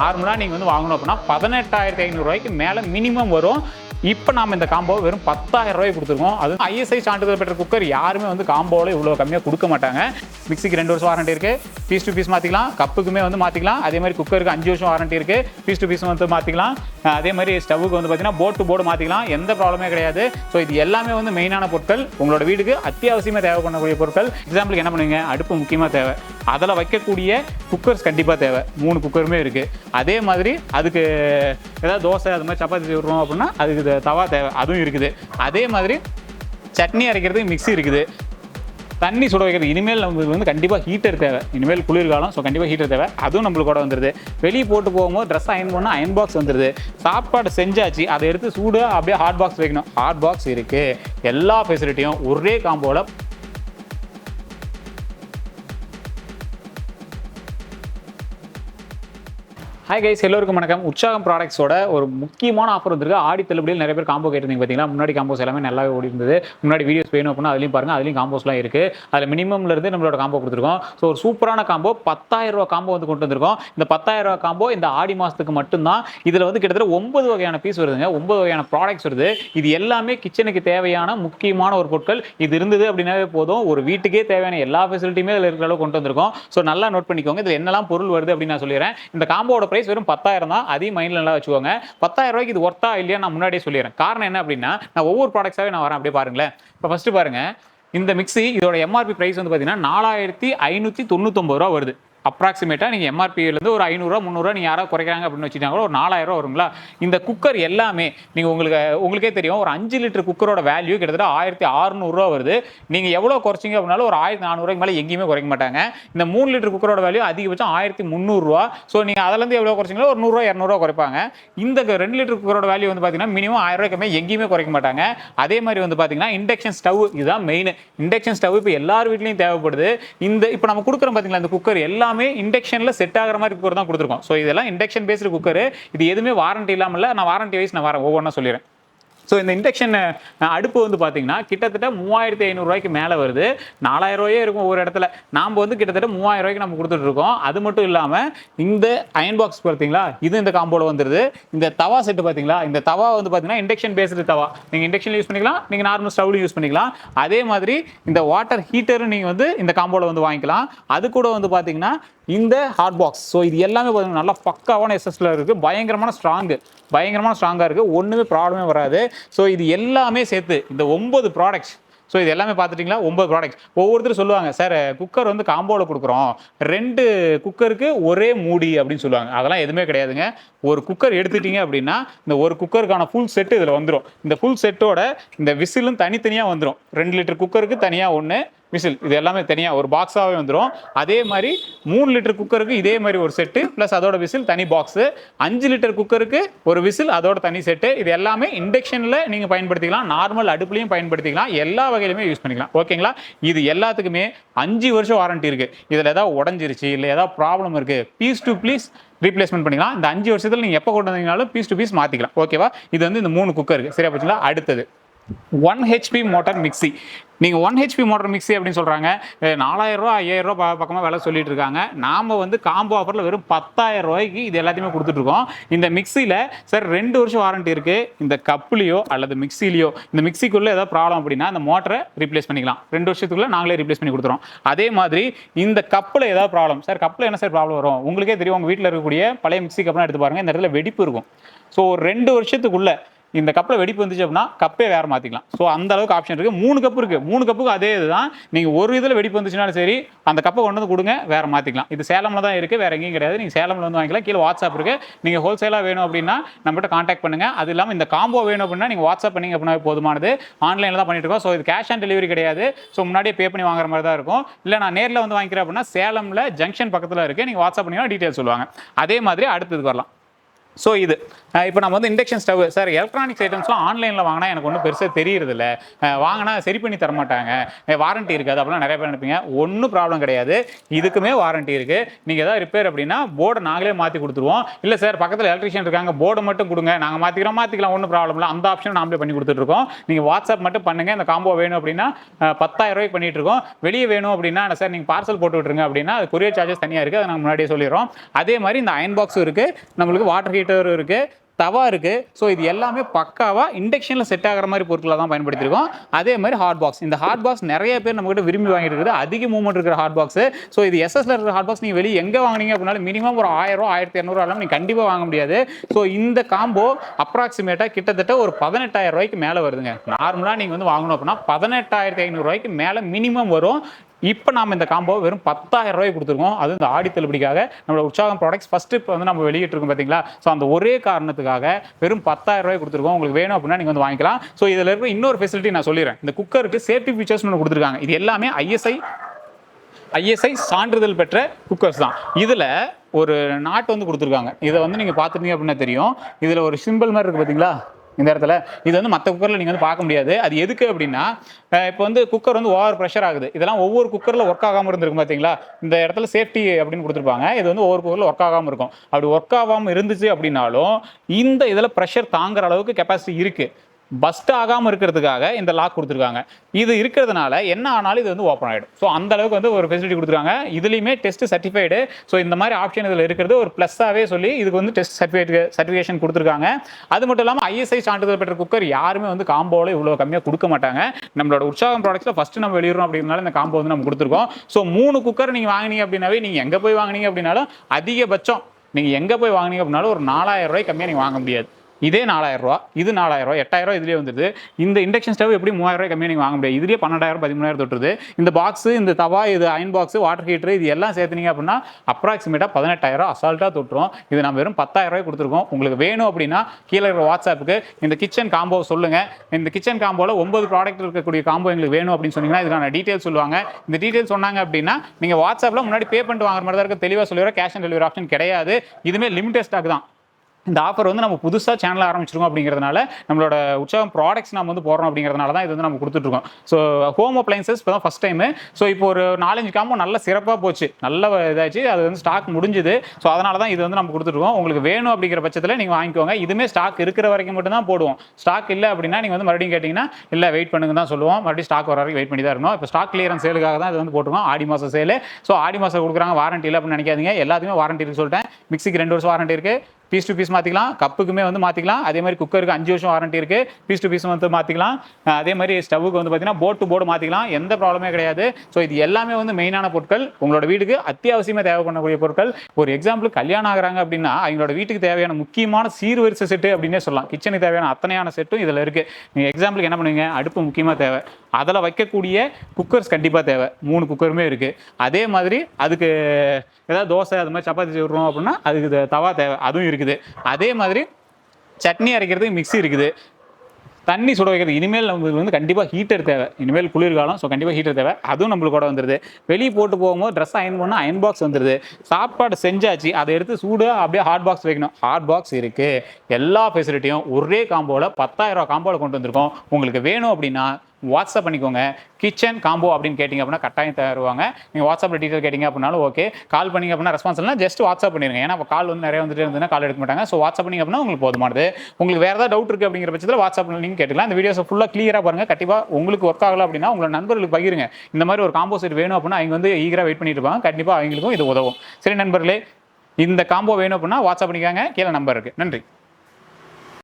நார்மலாக நீங்கள் வந்து வாங்கணும் அப்படின்னா பதினெட்டாயிரத்தி ஐநூறுரூவாய்க்கு மேலே மினிமம் வரும். இப்போ நாம் இந்த காம்போ வெறும் பத்தாயிரம் ரூபாய் கொடுத்துருக்கோம். அது ஐஎஸ்ஐ சான்றிதழ் பெற்ற குக்கர் யாருமே வந்து காம்போவில் இவ்வளோ கம்மியாக கொடுக்க மாட்டாங்க. மிக்சிக்கு ரெண்டு வருஷம் வாரண்டி இருக்குது பீஸ் டு பீஸ் மாற்றிக்கலாம் கப்புக்குமே வந்து மாற்றிக்கலாம் அதே மாதிரி குக்கருக்கு அஞ்சு வருஷம் வாரண்டி இருக்குது பீஸ் டு பீஸ் வந்து மாற்றிக்கலாம் அதே மாதிரி ஸ்டவ்வுக்கு வந்து பார்த்தீங்கன்னா போட் டு போர்டு மாற்றிக்கலாம் எந்த ப்ராப்ளமே கிடையாது. ஸோ இது எல்லாமே வந்து மெயினான பொருட்கள். உங்களோட வீட்டுக்கு அத்தியாவசியமாக தேவை பண்ணக்கூடிய பொருட்கள். எக்ஸாம்பிளுக்கு என்ன பண்ணுவீங்க? அடுப்பு முக்கியமாக தேவை. அதில் வைக்கக்கூடிய குக்கர்ஸ் கண்டிப்பாக தேவை. மூணு குக்கருமே இருக்குது அதே மாதிரி அதுக்கு ஏதாவது தோசை அது மாதிரி சப்பாத்தி விடுறோம் அப்படின்னா அதுக்கு தவா தேவை அதுவும் இருக்குது. அதே மாதிரி சட்னி அரைக்கிறதுக்கு மிக்ஸி இருக்குது. தண்ணி சுட வைக்கிறது இனிமேல் நம்மளுக்கு வந்து கண்டிப்பாக ஹீட்டர் தேவை. இனிமேல் குளிர்காலம் ஸோ கண்டிப்பாக ஹீட்டர் தேவை. அதுவும் நம்மளுக்கு கூட வந்துடுது வெளியே போட்டு போகும்போது ட்ரெஸ் அயன் பண்ணால் அயன் பாக்ஸ் வந்துடுது சாப்பாடு செஞ்சாச்சு அதை எடுத்து சூடாக அப்படியே ஹாட் பாக்ஸ் வைக்கணும். ஹாட் பாக்ஸ் இருக்குது எல்லா ஃபெசிலிட்டியும் ஒரே காம்போவில் ஹாய் கைஸ் எல்லோருக்கும் வணக்கம். உற்சாகம் ப்ராடக்ட்ஸோட ஒரு முக்கியமான ஆஃபர் வந்திருக்கு. ஆடி தள்ளுபடியில் நிறைய பேர் காம்போ கேட்டிருந்தீங்க பார்த்தீங்களா முன்னாடி காம்போஸ் எல்லாமே நல்லாவே ஓடி இருந்தது முன்னாடி வீடியோஸ் வேணும் அப்படின்னா அதுலையும் பாருங்கள் அதுலையும் காம்போஸ்லாம் இருக்குது அதில் மினிமம்ல இருந்து நம்மளோட காம்போ கொடுத்துருக்கோம். ஸோ ஒரு சூப்பரான காம்போ பத்தாயிரம் காம்போ வந்து கொண்டு வந்திருக்கோம். இந்த பத்தாயிரரூவா காம்போ இந்த ஆடி மாதத்துக்கு மட்டும்தான். இதில் வந்து கிட்டத்தட்ட ஒன்பது வகையான பீஸ் வருதுங்க. ஒன்பது வகையான ப்ராடக்ட்ஸ் வருது. இது எல்லாமே கிச்சனுக்கு தேவையான முக்கியமான ஒரு பொருட்கள். இது இருந்தது அப்படின்னாவே போதும். ஒரு வீட்டுக்கே தேவையான எல்லா ஃபெசிலிட்டியுமே இதில் இருக்கிற அளவுக்கு கொண்டு வந்திருக்கோம். ஸோ நல்லா நோட் பண்ணிக்கோங்க. இதில் என்னெல்லாம் பொருள் வருது அப்படின்னு நான் சொல்லிடுறேன். இந்த காம்போட பிரைஸ் வெறும் பத்தாயிரம் தான் அதையும் மைண்டில் நல்லா வச்சுக்கோங்க. பத்தாயிரம் ரூபாய்க்கு இது ஒர்த்தா இல்லையா நான் முன்னாடியே சொல்லிடுறேன். காரணம் என்ன அப்படின்னா நான் ஒவ்வொரு ப்ராடக்ட்ஸாகவே நான் வரேன். அப்படியே பாருங்களேன். இப்போ ஃபர்ஸ்ட் பாருங்க. இந்த மிக்ஸி இதோட எம்ஆர்பி ப்ரைஸ் வந்து பார்த்தீங்கன்னா நாலாயிரத்தி ஐநூற்றி தொண்ணூத்தொம்பது ரூபா வருது. அப்ராக்சிமேட்டாக நீங்கள் எம்ஆர்பியிலேருந்து ஒரு ஐநூறுரூவா முந்நூறுரூவா நீங்கள் யாராவது குறைக்கிறாங்க அப்படின்னு வச்சுட்டாங்க ஒரு நாலாயிரம் வருங்களா? இந்த குக்கர் எல்லாமே நீங்கள் உங்களுக்கு உங்களுக்கே தெரியும் ஒரு அஞ்சு லிட்டர் குக்கரோட வேல்யூ கிட்டத்தட்ட ஆயிரத்தி அறுநூறுவா வருது. நீங்கள் எவ்வளோ குறைச்சிங்க அப்படின்னாலும் ஒரு ஆயிரத்தி நானூறுவாய்க்கு மேலே எங்கேயுமே குறைக்க மாட்டாங்க. இந்த மூணு லிட்டர் குக்கரோட வேல்யூ அதிகபட்சம் ஆயிரத்தி முந்நூறுரூவா ஸோ நீங்கள் அதுலேருந்து எவ்வளோ குறைச்சிங்களோ ஒரு நூறுரூவா இரநூறுவா குறைப்பாங்க. இந்த ரெண்டு லிட்டர் குக்கரோட வேல்யூ வந்து பார்த்தீங்கன்னா மினிமம் ஆயிரம் ரூபாய்க்கு மேலே எங்கேயுமே குறைக்க மாட்டாங்க. அதே மாதிரி வந்து பார்த்தீங்கன்னா இண்டக்ஷன் ஸ்டவ் இதுதான் மெயின் இண்டக்ஷன் ஸ்டவ் இப்போ எல்லார் வீட்லையும் தேவைப்படுது. இந்த இப்போ நம்ம கொடுக்குறோம் பார்த்தீங்களா இந்த குக்கர் எல்லாமே எல்லாமே இண்டக்ஷனில் செட் ஆகிற மாதிரி குக்கர் தான் கொடுத்துருக்கோம். ஸோ இதெல்லாம் இண்டக்ஷன் பேஸ்டு குக்கர் இது எதுவுமே வாரண்டி இல்லாமல் நான் வாரண்டி வைஸ் நான் வரேன் ஒவ்வொன்றா சொல்லிடுறேன். ஸோ இந்த இண்டக்ஷன் அடுப்பு வந்து பார்த்தீங்கன்னா கிட்டத்தட்ட மூவாயிரத்தி ஐநூறுரூவாய்க்கு மேலே வருது. நாலாயிரம் ரூபாயே இருக்கும் ஒவ்வொரு இடத்துல. நாம் வந்து கிட்டத்தட்ட மூவாயிரம் ரூபாய்க்கு நம்ம கொடுத்துட்டு இருக்கோம். அது மட்டும் இல்லாமல் இந்த அயன் பாக்ஸ் பார்த்தீங்களா இது இந்த காம்போவில் வந்துடுது இந்த தவா செட்டு பார்த்தீங்களா இந்த தவா வந்து பார்த்தீங்கன்னா இண்டக்ஷன் பேஸ்டு தவா. நீங்கள் இண்டக்ஷன் யூஸ் பண்ணிக்கலாம் நீங்கள் நார்மல் ஸ்டவ்லையும் யூஸ் பண்ணிக்கலாம். அதே மாதிரி இந்த வாட்டர் ஹீட்டரும் நீங்கள் வந்து இந்த காம்போவில் வந்து வாங்கிக்கலாம். அது கூட வந்து பார்த்தீங்கன்னா இந்த ஹார்ட் பாக்ஸ் ஸோ இது எல்லாமே பார்த்தீங்கன்னா நல்லா பக்காவான எஸ்எஸ்ல இருக்குது பயங்கரமான ஸ்ட்ராங்கு பயங்கரமான ஸ்ட்ராங்காக இருக்குது ஒன்றுமே ப்ராப்ளமே வராது. ஸோ இது எல்லாமே சேர்த்து இந்த ஒம்பது ப்ராடக்ட்ஸ் ஸோ இது எல்லாமே பார்த்துட்டிங்களா? ஒம்பது ப்ராடக்ட்ஸ் ஒவ்வொருத்தரும் சொல்லுவாங்க சார் குக்கர் வந்து காம்போவில் கொடுக்குறோம். ரெண்டு குக்கருக்கு ஒரே மூடி அப்படின்னு சொல்லுவாங்க. அதெல்லாம் எதுவுமே கிடையாதுங்க. ஒரு குக்கர் எடுத்துட்டீங்க அப்படின்னா இந்த ஒரு குக்கருக்கான ஃபுல் செட்டு இதில் வந்துடும் இந்த ஃபுல் செட்டோட இந்த விசிலும் தனித்தனியாக வந்துடும் ரெண்டு லிட்டர் குக்கருக்கு தனியாக ஒன்று விசில் இது எல்லாமே தனியாக ஒரு பாக்ஸாகவே வந்துடும் அதே மாதிரி மூணு லிட்டர் குக்கருக்கு இதே மாதிரி ஒரு செட்டு ப்ளஸ் அதோட விசில் தனி பாக்ஸு அஞ்சு லிட்டர் குக்கருக்கு ஒரு விசில் அதோட தனி செட்டு இது எல்லாமே இண்டக்ஷனில் நீங்கள் பயன்படுத்திக்கலாம். நார்மல் அடுப்புலையும் பயன்படுத்திக்கலாம். எல்லா வகையிலுமே யூஸ் பண்ணிக்கலாம். ஓகேங்களா இது எல்லாத்துக்குமே அஞ்சு வருஷம் வாரண்டி இருக்குது இதில் ஏதாவது உடஞ்சிருச்சு இல்லை ஏதாவது ப்ராப்ளம் இருக்குது பீஸ் டு ப்ளீஸ் ரீப்ளேஸ்மெண்ட் பண்ணிக்கலாம். இந்த அஞ்சு வருஷத்தில் நீங்கள் எப்போ கொண்டு வந்தீங்கனாலும் பீஸ் டு பீஸ் மாற்றிக்கலாம் ஓகேவா இது வந்து இந்த மூணு குக்கருக்கு இருக்குது சரியா போச்சுங்களா? அடுத்தது. ஒன் ஹெச்பி மோட்டார் மிக்சி நீங்கள் ஒன் ஹெச்பி மோட்டர் மிக்ஸி அப்படின்னு சொல்கிறாங்க நாலாயிரம் ரூபா ஐயாயிரம் ரூபா பக்கமாக விலை சொல்லிட்டு இருக்காங்க. நாம் வந்து காம்போ ஆஃபரில் வெறும் பத்தாயிரம் ரூபாய்க்கு இது எல்லாத்தையுமே கொடுத்துட்ருக்கோம் இந்த மிக்ஸியில் சார் ரெண்டு வருஷம் வாரண்ட்டி இருக்குது இந்த கப்புலேயோ அல்லது மிக்சிலேயோ இந்த மிக்சிக்குள்ளே ஏதாவது ப்ராப்ளம் அப்படின்னா அந்த மோட்டரை ரீப்ளேஸ் பண்ணிக்கலாம். ரெண்டு வருஷத்துக்குள்ளே நாங்களே ரீப்ளேஸ் பண்ணி கொடுத்துறோம். அதே மாதிரி இந்த கப்பில் ஏதாவது ப்ராப்ளம் சார் கப்பில் என்ன சார் ப்ராப்ளம் வரும்? உங்களுக்கே தெரியும் உங்கள் வீட்டில் இருக்கக்கூடிய பழைய மிக்ஸி கப்லாம் எடுத்து பாருங்கள் இந்த இடத்துல வெடிப்பு இருக்கும். ஸோ ரெண்டு வருஷத்துக்குள்ளே இந்த கப்பில் வெடிப்பு வந்துச்சு அப்படின்னா கப்பே வேறு மாற்றிக்கலாம் ஸோ அந்த அளவுக்கு ஆப்ஷன் இருக்குது மூணு கப்பு இருக்குது மூணு கப்புக்கு அதே இதுதான். நீங்கள் ஒரு இதில் வெடிப்பு வந்துச்சுனாலும் சரி அந்த கப்பை கொண்டு வந்து கொடுங்க வேறு மாற்றிக்கலாம் இது சேலமில் தான் இருக்குது வேறு எங்கேயும் கிடையாது. நீங்கள் சேலமில் வந்து வாங்கிக்கலாம். கீழே வாட்ஸ்அப் இருக்குது நீங்கள் ஹோல்சேலாக வேணும் அப்படின்னா நம்மகிட்ட காண்டாக்ட் பண்ணுங்கள் அது இல்லாமல் இந்த காம்போ வேணும் அப்படின்னா நீங்கள் வாட்ஸ்அப் பண்ணிங்க அப்படின்னா போதுமானது. ஆன்லைனில் தான் பண்ணிட்டு இருக்கோம். ஸோ இது கேஷ் ஆன் டெலிவரி கிடையாது. ஸோ முன்னாடியே பே பண்ணி வாங்குற மாதிரி தான் இருக்கும். இல்லை நான் நேரில் வந்து வாங்கிக்கிறேன் அப்படின்னா சேலமில் ஜங்ஷன் பக்கத்தில் இருக்குது நீங்கள் வாட்ஸ்அப் பண்ணிங்கன்னா டீட்டெயில் சொல்லுவாங்க. அதே மாதிரி அடுத்தது வரலாம். ஸோ இது இப்போ நம்ம வந்து இண்டக்ஷன் ஸ்டவ் சார் எலக்ட்ரானிக்ஸ் ஐட்டம்ஸ்லாம் ஆன்லைனில் வாங்கினா எனக்கு ஒன்றும் பெருசாக தெரியறதில்ல. வாங்கினா சரி பண்ணி தர மாட்டாங்க வாரண்ட்டி இருக்காது. அப்படிலாம் நிறைய பேர் நினைப்பீங்க. ஒன்றும் ப்ராப்ளம் கிடையாது. இதுக்குமே வாரண்ட்டி இருக்குது நீங்கள் ஏதாவது ரிப்பேர் அப்படின்னா போர்டை நாங்களே மாற்றி கொடுத்துருவோம். இல்லை சார் பக்கத்தில் எலக்ட்ரிஷியன் இருக்காங்க போர்டை மட்டும் கொடுங்க. நாங்கள் மாற்றிக்கிறோம் மாற்றிக்கலாம் ஒன்றும் ப்ராப்ளம் இல்லை. அந்த ஆப்ஷன் நாமளே பண்ணி கொடுத்துட்ருக்கோம். நீங்கள் வாட்ஸ்அப் மட்டும் பண்ணுங்கள் இந்த காம்போ வேணும் அப்படின்னா அஹ், 10000 ரூபாய்க்கு இருக்கோம். வெளியே வேணும் அப்படின்னா சார் நீங்கள் பார்சல் போட்டு விட்ருங்க அப்படின்னா அது கொரியர் சார்ஜஸ் தனியாக இருக்குது அதை நாங்கள் முன்னாடியே சொல்லிடுறோம். அதே மாதிரி இந்த அயன் பாக்ஸும் இருக்குது நம்மளுக்கு வாட்டர் ஹீட் ஹீட்டரும் இருக்குது தவா இருக்குது ஸோ இது எல்லாமே பக்காவாக இண்டக்ஷனில் செட் ஆகிற மாதிரி பொருட்களை தான் பயன்படுத்தியிருக்கோம் அதே மாதிரி ஹாட் பாக்ஸ் இந்த ஹாட் பாக்ஸ் நிறைய பேர் நம்மகிட்ட விரும்பி வாங்கிட்டு இருக்குது. அதிக மூவ்மெண்ட் இருக்கிற ஹாட் பாக்ஸ் ஸோ இது எஸ்எஸ்ல இருக்கிற ஹாட் பாக்ஸ் நீங்கள் வெளியே எங்கே வாங்குனீங்க அப்படின்னாலும் மினிமம் ஒரு ஆயிரம் ரூபா ஆயிரத்தி இரநூறுவா நீங்கள் கண்டிப்பாக வாங்க முடியாது. ஸோ இந்த காம்போ அப்ராக்சிமேட்டாக கிட்டத்தட்ட ஒரு பதினெட்டாயிரம் ரூபாய்க்கு மேலே வருதுங்க. நார்மலாக நீங்கள் வந்து வாங்கணும் அப்படின்னா பதினெட்டாயிரத்தி ஐநூறுரூவாய்க்கு மேலே மினிமம் வரும். இப்போ நாம் இந்த காம்போ வெறும் பத்தாயிரம் ரூபாய் கொடுத்துருக்கோம். அது இந்த ஆடி தள்ளுபடிக்காக நம்மளோட உற்சாகம் ப்ராடக்ட்ஸ் ஃபஸ்ட்டு இப்போ வந்து நம்ம வெளியிட்டிருக்கோம் பார்த்தீங்களா ஸோ அந்த ஒரே காரணத்துக்காக வெறும் பத்தாயிரம் ரூபாய் கொடுத்துருக்கோம். உங்களுக்கு வேணும் அப்படின்னா நீங்கள் வந்து வாங்கிக்கலாம். ஸோ இதில் இருக்க இன்னொரு ஃபெசிலிட்டி நான் சொல்லிடுறேன். இந்த குக்கருக்கு சேஃப்டி ஃபீச்சர்ஸ் ஒன்று கொடுத்துருக்காங்க. இது எல்லாமே ஐஎஸ்ஐ ஐஎஸ்ஐ சான்றிதழ் பெற்ற குக்கர்ஸ் தான். இதில் ஒரு நாட்டு வந்து கொடுத்துருக்காங்க. இதை வந்து நீங்கள் பார்த்துருந்தீங்க அப்படின்னா தெரியும். இதில் ஒரு சிம்பிள் மாதிரி இருக்குது பார்த்தீங்களா இந்த இடத்துல. இது வந்து மற்ற குக்கரில் நீங்கள் வந்து பார்க்க முடியாது. அது எதுக்கு அப்படின்னா இப்போ வந்து குக்கர் வந்து ஓவர் ப்ரெஷர் ஆகுது. இதெல்லாம் ஒவ்வொரு குக்கரில் ஒர்க் ஆகாமல் இருந்திருக்கும் பார்த்தீங்களா இந்த இடத்துல சேஃப்டி அப்படின்னு கொடுத்துருப்பாங்க. இது வந்து ஒவ்வொரு குக்கரில் ஒர்க் ஆகாமல் இருக்கும். அப்படி ஒர்க் ஆகாமல் இருந்துச்சு அப்படின்னாலும் இந்த இதில் ப்ரெஷர் தாங்குற அளவுக்கு கெப்பாசிட்டி இருக்குது பஸ்ட் ஆகாமல் இருக்கிறதுக்காக இந்த லாக் கொடுத்துருக்காங்க. இது இருக்கிறதுனால என்ன ஆனாலும் இது வந்து ஓப்பன் ஆகிடும் ஸோ அந்த அளவுக்கு வந்து ஒரு ஃபெசிலிட்டி கொடுத்துருக்காங்க. இதுலேயுமே டெஸ்ட் சர்டிஃபைடு ஸோ இந்த மாதிரி ஆப்ஷன் இதில் இருக்கிறது ஒரு ப்ளஸ்ஸாகவே சொல்லி இதுக்கு வந்து டெஸ்ட் சர்டிஃபிகேட் சர்டிஃபிகேஷன் கொடுத்துருக்காங்க. அது மட்டும் இல்லாமல் ஐஎஸ்ஐ சான்றிதழ் பெற்ற குக்கர் யாருமே வந்து காம்போவில் இவ்வளோ கம்மியாக கொடுக்க மாட்டாங்க. நம்மளோட உற்சாகம் ப்ராடக்ட்ஸில் ஃபஸ்ட்டு நம்ம வெளியிடணும் அப்படின்னால இந்த காம்போ வந்து நம்ம கொடுத்துருக்கோம். ஸோ மூணு குக்கர் நீங்கள் வாங்கினீங்க அப்படின்னாவே நீங்கள் எங்கே போய் வாங்குனீங்க அப்படின்னாலும் அதிகபட்சம் நீங்கள் எங்கே போய் வாங்குனீங்க அப்படின்னாலும் ஒரு நாலாயிரம் ரூபாய் கம்மியாக நீங்கள் வாங்க முடியாது. இதே நாலாயிரரூவா ரூபா இது நாலாயிரம் எட்டாயிரரூவா எட்டாயிரம் இதுலேயே வந்துடுது இந்த இண்டக்ஷன் ஸ்டவ் எப்படி மூவாயிரம் ரூபாய் கம்மியாக நீங்கள் வாங்க முடியாது. இதுலேயே பன்னெண்டாயிரம் பதிமூணாயிரம் தொட்டுருது. இந்த பாக்ஸு இந்த தவா இது அயன் பாக்ஸு வாட்டர் ஹீட்டர் இது எல்லாம் சேர்த்துனீங்க அப்படின்னா அப்ராக்சிமேட்டாக பதினெட்டாயிரம் அசால்ட்டாக தொட்டுரும். இது நம்ம வெறும் பத்தாயிரம் ரூபாய் கொடுத்துருக்கோம். உங்களுக்கு வேணும் அப்படின்னா கீழே இருக்கிற வாட்ஸ்அப்புக்கு இந்த கிச்சன் காம்போ சொல்லுங்கள் இந்த கிச்சன் காம்போவில் ஒன்பது ப்ராடக்ட் இருக்கக்கூடிய காம்போ எங்களுக்கு வேணும் அப்படின்னு சொன்னீங்கன்னா இதுக்கான டீட்டெயில் சொல்லுவாங்க. இந்த டீட்டெயில் சொன்னாங்க அப்படின்னா நீங்கள் வாட்ஸ்அப்பில் முன்னாடி பே பண்ணிட்டு வாங்குற மாதிரி தான் இருக்க. தெளிவாக சொல்லிடுற கேஷ் ஆன் டெலிவரி ஆப்ஷன் கிடையாது. இதுவுமே லிமிடெட் ஸ்டாக் தான். இந்த ஆஃபர் வந்து நம்ம புதுசாக சேனல் ஆரம்பிச்சிருக்கோம் அப்படிங்கிறதுனால நம்மளோட உற்சாகம் ப்ராடக்ட்ஸ் நம்ம வந்து போடுறோம் அப்படிங்கிறதுனால தான் இது வந்து நம்ம கொடுத்துட்ருக்கோம். ஸோ ஹோம் அப்ளைன்சஸ் இப்போ தான் ஃபஸ்ட் டைமு ஸோ இப்போ ஒரு நாலஞ்சு காம்போ நல்ல சிறப்பாக போச்சு. நல்ல இதாச்சு. அது வந்து ஸ்டாக் முடிஞ்சுது. ஸோ அதனால தான் இது வந்து நம்ம கொடுத்துருக்கோம் உங்களுக்கு வேணும் அப்படிங்கிற பட்சத்தில் நீங்கள் வாங்கிக்கோங்க. இதுவுமே ஸ்டாக் இருக்கிற வரைக்கும் மட்டும் தான் போடுவோம். ஸ்டாக் இல்லை அப்படின்னா நீங்கள் வந்து மறுபடியும் கேட்டிங்கன்னா இல்லை வெயிட் பண்ணுங்க தான் சொல்லுவோம். மறுபடியும் ஸ்டாக் வர வரைக்கும் வெயிட் பண்ணி தான் இருக்கணும் இப்போ ஸ்டாக் கிளியரன்ஸ் சேலுக்காக தான் இது வந்து போட்டுருவோம் ஆடி மாதம் சேலு ஸோ ஆடி மாதம் கொடுக்குறாங்க. வாரண்டி இல்லை அப்படின்னு நினைக்காதீங்க. எல்லாத்துக்குமே வாரண்டி இருக்கு சொல்லிட்டேன். மிக்ஸிக்கு ரெண்டு வருஷம் வாரண்டி இருக்குது பீஸ் டு பீஸ் மாற்றிக்கலாம் கப்புக்குமே வந்து மாற்றிக்கலாம் அதே மாதிரி குக்கருக்கு அஞ்சு வருஷம் வாரண்டி இருக்குது பீஸ் டு பீஸ் வந்து மாற்றிக்கலாம் அதே மாதிரி ஸ்டவ்வுக்கு வந்து பார்த்தீங்கன்னா போர்ட் டு போர்டு மாற்றிக்கலாம் எந்த ப்ராப்ளமே கிடையாது. ஸோ இது எல்லாமே வந்து மெயினான பொருட்கள். உங்களோட வீட்டுக்கு அத்தியாவசியமாக தேவை பண்ணக்கூடிய பொருட்கள். ஒரு எக்ஸாம்பிள் கல்யாணம் ஆகிறாங்க அப்படின்னா அவங்களோட வீட்டுக்கு தேவையான முக்கியமான சீர்வரிசை செட்டு அப்படின்னே சொல்லலாம். கிச்சனுக்கு தேவையான அத்தனையான செட்டும் இதில் இருக்குது நீங்கள் எக்ஸாம்பிளுக்கு என்ன பண்ணுவீங்க? அடுப்பு முக்கியமாக தேவை. அதில் வைக்கக்கூடிய குக்கர்ஸ் கண்டிப்பாக தேவை. மூணு குக்கருமே இருக்குது அதே மாதிரி அதுக்கு ஏதாவது தோசை அது மாதிரி சப்பாத்தி செய்கிறோம் அப்படின்னா அதுக்கு தவா தேவை. அதுவும் இருக்குது இருக்குது. அதே மாதிரி சட்னி அரைக்கிறதுக்கு மிக்ஸி இருக்குது. தண்ணி சுட வைக்கிறது இனிமேல் நம்மளுக்கு வந்து கண்டிப்பாக ஹீட்டர் தேவை. இனிமேல் குளிர்காலம் ஸோ கண்டிப்பாக ஹீட்டர் தேவை. அதுவும் நம்மளுக்கு கூட வந்துடுது வெளியே போட்டு போகும்போது ட்ரெஸ் அயன் பண்ணால் அயன் பாக்ஸ் வந்துடுது சாப்பாடு செஞ்சாச்சு அதை எடுத்து சூடாக அப்படியே ஹாட் பாக்ஸ் வைக்கணும். ஹாட் பாக்ஸ் இருக்குது எல்லா ஃபெசிலிட்டியும் ஒரே காம்போவில் பத்தாயிரம் ரூபா காம்போவில் கொண்டு வந்திருக்கோம். உங்களுக்கு வேணும் அப்படின்னா வாட்ஸ்அப் பண்ணிக்கோங்க. கிச்சன் காம்போ அப்படின்னு கேட்டிங்க அப்படின்னா கட்டாயம் தருவாங்க நீங்கள் வாட்ஸ்அப்பில் டீட்டெயில் கேட்டிங்க அப்படின்னாலும் ஓகே கால் பண்ணிங்க அப்படின்னா ரெஸ்பான்ஸ் இல்லை ஜஸ்ட் வாட்ஸ்அப் பண்ணிருங்க. ஏன்னா இப்போ கால் வந்து நிறைய வந்துட்டு இருந்ததுன்னா கால் எடுக்க மாட்டாங்க. ஸோ வாட்ஸ்அப் பண்ணிங்க அப்படின்னா உங்களுக்கு போதுமானது. உங்களுக்கு வேறு ஏதாவது டவுட் இருக்குது அப்படிங்கிற பட்சத்தில் வாட்ஸ்அப் நீங்கள் கேட்டுக்கலாம். இந்த வீடியோஸை ஃபுல்லாக கிளியராக பாருங்கள் கண்டிப்பாக உங்களுக்கு ஒர்க் ஆகலை அப்படின்னா உங்களோட நண்பர்களுக்கு பகிருங்க. இந்த மாதிரி ஒரு காம்போ செட் வேணும் அப்படின்னா அவங்க வந்து ஈகராக வெயிட் பண்ணிட்டு இருப்பாங்க. கண்டிப்பாக அவங்களுக்கும் இது உதவும். சரி நண்பர்களே இந்த காம்போ வேணும் அப்படின்னா வாட்ஸ்அப் பண்ணிக்காங்க. கீழே நம்பர் இருக்குது நன்றி.